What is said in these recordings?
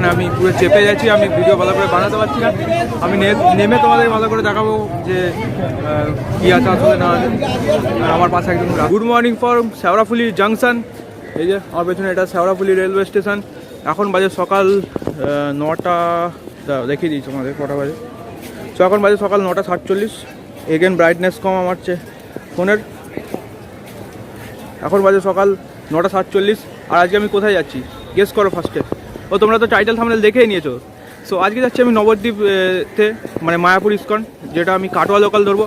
মানে আমি পুরো চেপে যাচ্ছি, আমি ভিডিও ভালো করে বানাতে পারছি না। আমি নেমে তোমাদের ভালো করে দেখাবো যে কি আছে আসলে না আমার পাশে একদম good morning for Sheoraphuli junction এই যে, আমার পেছনে এটা শেওড়াফুলি রেলওয়ে স্টেশন এখন বাজে সকাল নটা দেখিয়ে দিয়েছি তোমাদের কটা বাজে। তো এখন বাজে সকাল নটা সাতচল্লিশ। এগেন ব্রাইটনেস কম আমার ফোনের। এখন বাজে সকাল নটা সাতচল্লিশ। আর আজকে আমি কোথায় যাচ্ছি? গেস করো ফার্স্টে ও, তোমরা তো টাইটেল থামনেল দেখেই নিয়েছো। সো আজকে যাচ্ছি আমি নবদ্বীপ তে মানে মায়াপুর ইস্কন, যেটা আমি কাটোয়া লোকাল ধরবো।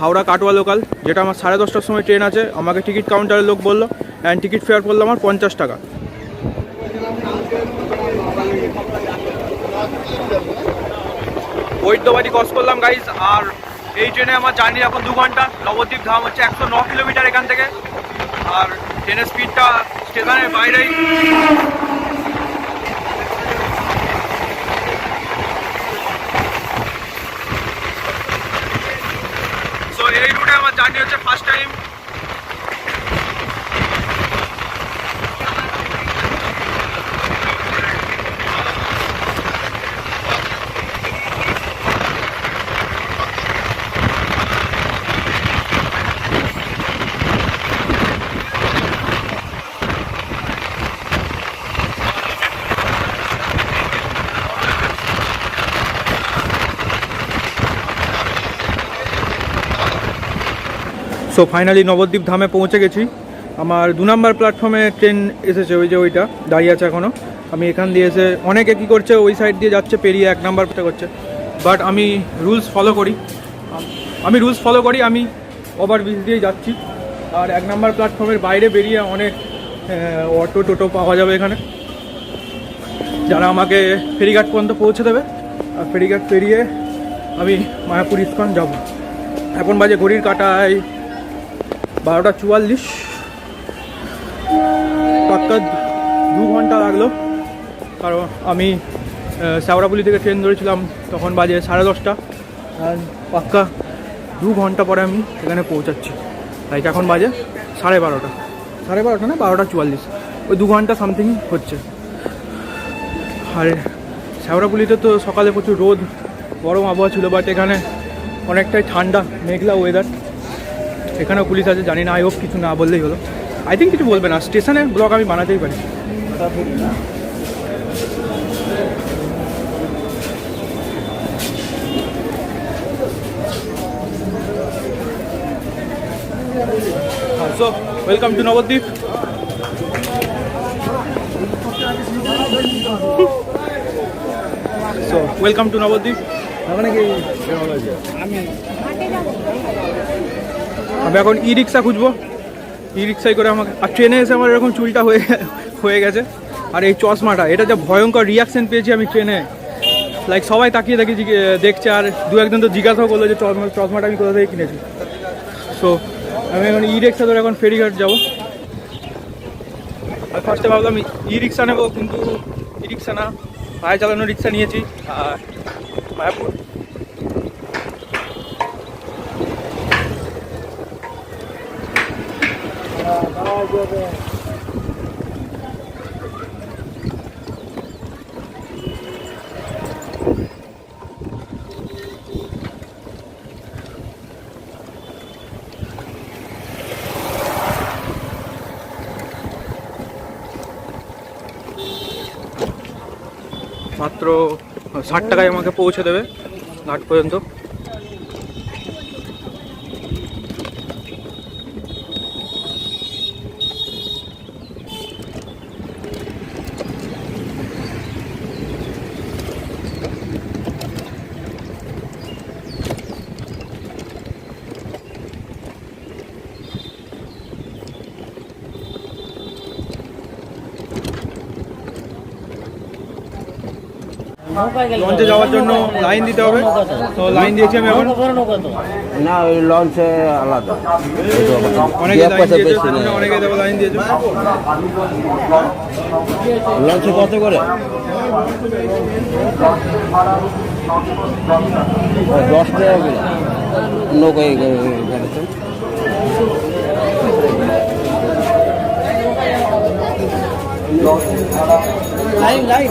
হাওড়া কাটোয়া লোকাল যেটা আমার সাড়ে দশটার সময় ট্রেন আছে। আমাকে টিকিট কাউন্টারের লোক বলল অ্যান্ড টিকিট ফেয়ার পড়ল আমার পঞ্চাশ টাকা। বৈদ্যবাড়ি ক্রস করলাম গাইজ আর এই ট্রেনে আমার জার্নি এখন দু ঘণ্টা। নবদ্বীপ ধাম হচ্ছে একশো ন কিলোমিটার এখান থেকে। আর ট্রেনের স্পিডটা স্টেশনের বাইরেই সো এই রুটে আমার জার্নি হচ্ছে first time so finally Nabadwip ধামে পৌঁছে গেছি। আমার দু নম্বর প্ল্যাটফর্মে ট্রেন এসেছে, ওই যে ওইটা, দাঁড়িয়ে আছে এখনও আমি এখান দিয়ে এসে, অনেকে কী করছে, ওই সাইড দিয়ে যাচ্ছে, পেরিয়ে এক নাম্বারটা করছে। বাট আমি রুলস ফলো করি। আমি রুলস ফলো করি, আমি ওভার ব্রিজ দিয়ে যাচ্ছি। আর এক নাম্বার প্ল্যাটফর্মের বাইরে বেরিয়ে অনেক অটো, টোটো পাওয়া যাবে এখানে। যারা আমাকে ফেরিঘাট পর্যন্ত পৌঁছে দেবে, আর ফেরিঘাট পেরিয়ে আমি মায়াপুর ইস্কন যাব। এখন বাজে ঘড়ির কাটায় বারোটা চুয়াল্লিশ। পাক্কা দু ঘণ্টা লাগল। কারণ আমি শ্যাওড়াপুলি থেকে ট্রেন ধরেছিলাম তখন বাজে সাড়ে দশটা। আর পাক্কা দু ঘণ্টা পরে আমি এখানে পৌঁছাচ্ছি। লাইক এখন বাজে সাড়ে বারোটা। সাড়ে বারোটা না, বারোটা চুয়াল্লিশ। ওই দু ঘণ্টা সামথিং হচ্ছে। আর শেওড়াপুলিতে তো সকালে প্রচুর রোদ, গরম আবহাওয়া ছিল বাট এখানে অনেকটাই ঠান্ডা, মেঘলা ওয়েদার এখানেও পুলিশ আছে জানি না আই হোপ কিছু না বললেই হলো। আই থিঙ্ক কিছু বলবে না স্টেশনে ব্লগ আমি বানাতেই পারি। So welcome to Nabadwip so welcome to Nabadwip আমি এখন ই রিক্সা খুঁজবো। ই রিক্সায় করে আমাকে আর ট্রেনে এসে আমার এরকম চুলটা হয়ে হয়ে গেছে। আর এই চশমাটা, এটা যা ভয়ঙ্কর রিয়াকশন পেয়েছি আমি ট্রেনে। লাইক সবাই তাকিয়ে তাকিয়ে দেখছে, আর দু একজন তো জিজ্ঞাসাও করল যে চশমা চশমাটা আমি কোথা থেকে কিনেছি। সো আমি এখন ই রিক্সা ধরে এখন ফেরিঘাট যাব। আর ফার্স্টে ভাবলাম ই রিক্সা নেব, কিন্তু ই রিক্সা না। পায়ে চালানো রিক্সা নিয়েছি, আর মায়াপুর। মাত্র ষাট টাকায় আমাকে পৌঁছে দেবে ঘাট পর্যন্ত। লঞ্চে যাওয়ার জন্য লাইন দিতে হবে। তো লাইন দিয়েছি আমি এখন। না ওই লঞ্চে আলাদা। অনেকে লাইন পয়সা দিয়েছে অনেকে লাইন দিয়েছে। লঞ্চে কত করে? দশ টাকা করে। নৌকায় লাইন লাইন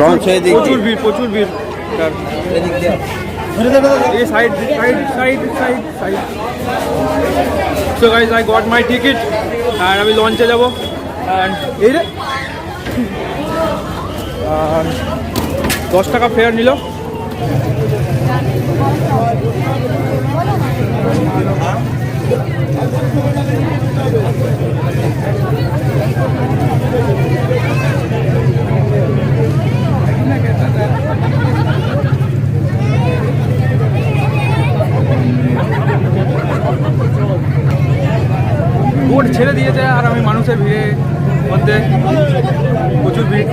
লঞ্চে এদিক প্রচুর ভিড় প্রচুর ভিড়। এই side side side side side so guys I got my ticket আর আমি লঞ্চে যাব। এই রে। দশ টাকা ফেয়ার নিল। ছেড়ে দিয়েছে আর আমি মানুষের ভিড়ে মধ্যে প্রচুর ভিড়।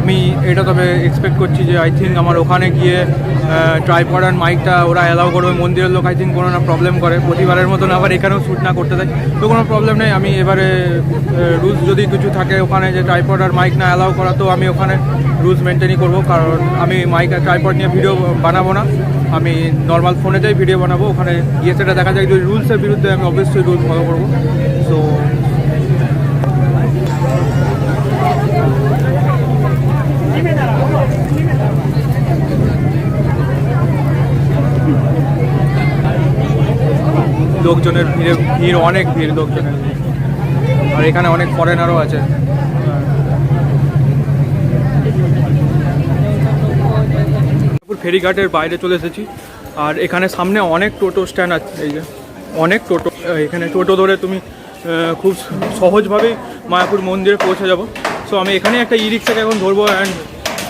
আমি এটা তবে এক্সপেক্ট করছি যে আই থিঙ্ক আমার ওখানে গিয়ে ট্রাইপড অ্যান্ড মাইকটা ওরা অ্যালাউ করবে, মন্দিরের লোক আই থিঙ্ক কোনো না প্রবলেম করে। প্রতিবারের মতন আবার এখানেও শ্যুট না করতে দেয় তো কোনো প্রবলেম নেই, আমি এবারে রুলস যদি কিছু থাকে ওখানে যে ট্রাইপড আর মাইক না অ্যালাউ করা, তো আমি ওখানে রুলস মেনটেনই করব। কারণ আমি মাইক আর ট্রাইপড নিয়ে ভিডিও বানাবো না। আমি নর্মাল ফোনেতেই ভিডিও বানাবো। ওখানে গিয়ে সেটা দেখা যায় যদি রুলসের বিরুদ্ধে আমি অবশ্যই রুলস ফলো করব সো লোকজনের ভিড়ে, ভিড়, অনেক ভিড় লোকজনের আর এখানে অনেক ফরেনারও আছে। ফেরিঘাটের বাইরে চলে এসেছি। আর এখানে সামনে অনেক টোটো স্ট্যান্ড আছে, এই যে। অনেক টোটো, এখানে টোটো ধরে তুমি খুব সহজভাবেই মায়াপুর মন্দিরে পৌঁছে যাব। সো আমি এখানে একটা ই রিক্সাকে এখন ধরবো অ্যান্ড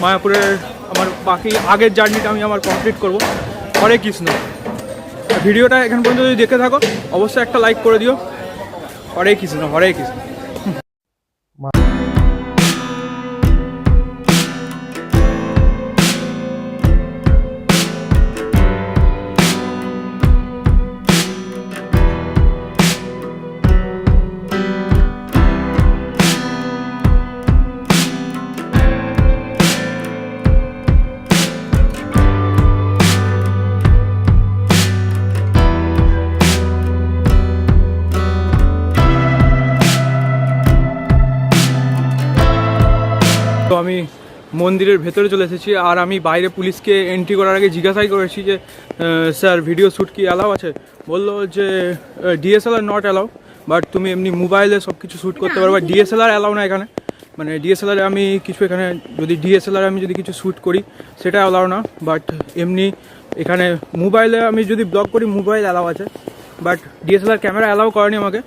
মায়াপুরের আমার বাকি আগের জার্নিটা আমি আমার কমপ্লিট করব। হরে কৃষ্ণ। ভিডিওটা এখান পর্যন্ত যদি দেখে থাকো, অবশ্যই একটা লাইক করে দিও। হরে কৃষ্ণ হরে কৃষ্ণ। আমি মন্দিরের ভেতরে চলে এসেছি আর আমি বাইরে পুলিশকে এন্ট্রি করার আগে জিজ্ঞাসাই করেছি যে স্যার ভিডিও শ্যুট কি অ্যালাউ আছে? বলল যে ডিএসএলআর নট অ্যালাউ বাট তুমি এমনি মোবাইলে সব কিছু শ্যুট করতে পারো বা ডিএসএলআর অ্যালাউ না এখানে। মানে ডিএসএলআর আমি কিছু এখানে যদি ডিএসএলআর আমি যদি কিছু শ্যুট করি সেটা অ্যালাউ না। বাট এমনি এখানে মোবাইলে আমি যদি ব্লগ করি মোবাইল অ্যালাউ আছে। বাট ডিএসএলআর ক্যামেরা অ্যালাউ করেনি আমাকে।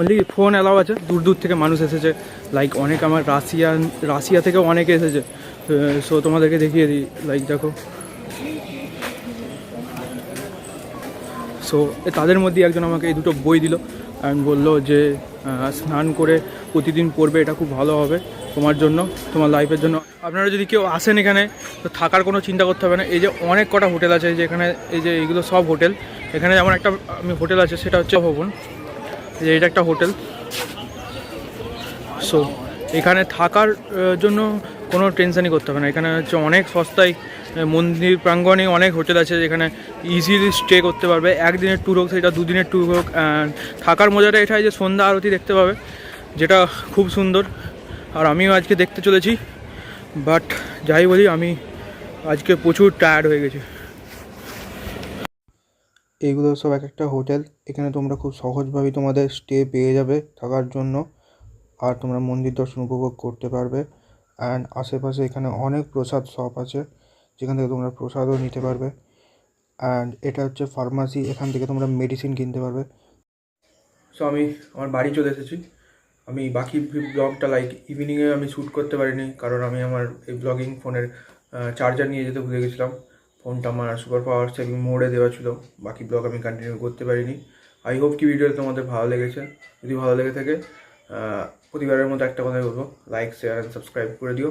অনলি ফোন অ্যালাউ আছে। দূর দূর থেকে মানুষ এসেছে। লাইক অনেক আমার রাশিয়ান, রাশিয়া থেকেও অনেকে এসেছে। সো তোমাদেরকে দেখিয়ে দিই। লাইক দেখো। সো তাদের মধ্যে একজন আমাকে এই দুটো বই দিল অ্যান্ড বলল যে স্নান করে প্রতিদিন পড়বে, এটা খুব ভালো হবে তোমার জন্য, তোমার লাইফের জন্য। আপনারা যদি কেউ আসেন এখানে, তো থাকার কোনো চিন্তা করতে হবে না। এই যে অনেক কটা হোটেল আছে যে এখানে, এই যে এইগুলো সব হোটেল এখানে যেমন একটা আমি হোটেল আছে, সেটা হচ্ছে ভবন। যে এটা একটা হোটেল। সো এখানে থাকার জন্য কোনো টেনশনই করতে হবে না। এখানে হচ্ছে অনেক সস্তায় মন্দির প্রাঙ্গণে অনেক হোটেল আছে যেখানে ইজিলি স্টে করতে পারবে। একদিনের ট্যুর হোক, সেটা দুদিনের ট্যুর হোক থাকার মজাটা এটাই যে সন্ধ্যা আরতি দেখতে পাবে, যেটা খুব সুন্দর। আর আমিও আজকে দেখতে চলেছি বাট যাই বলি, আমি আজকে প্রচুর টায়ার্ড হয়ে গেছি। এইগুলো সব এক একটা হোটেল। এখানে তোমরা খুব সহজভাবেই তোমাদের স্টে পেয়ে যাবে থাকার জন্য। আর তোমরা মন্দির দর্শন উপভোগ করতে পারবে। অ্যান্ড আশেপাশে এখানে অনেক প্রসাদ শপ আছে। যেখান থেকে তোমরা প্রসাদও নিতে পারবে। অ্যান্ড এটা হচ্ছে ফার্মাসি এখান থেকে তোমরা মেডিসিন কিনতে পারবে। সো আমি আমার বাড়ি চলে এসেছি। আমি বাকি ব্লগটা লাইক ইভিনিংয়ে আমি শ্যুট করতে পারিনি। কারণ আমি আমার এই ব্লগিং ফোনের চার্জার নিয়ে যেতে ভুলে গেছিলাম। ফোনটা আমার সুপার পাওয়ার সেভিং মোডে দেওয়া ছিল। বাকি ব্লগ আমি কন্টিনিউ করতে পারিনি। আই হোপ কি ভিডিওটা তোমাদের ভালো লেগেছে। যদি ভালো লেগে থাকে প্রতিবারের মতো একটা কথাই বলব। লাইক শেয়ার অ্যান্ড সাবস্ক্রাইব করে দিও।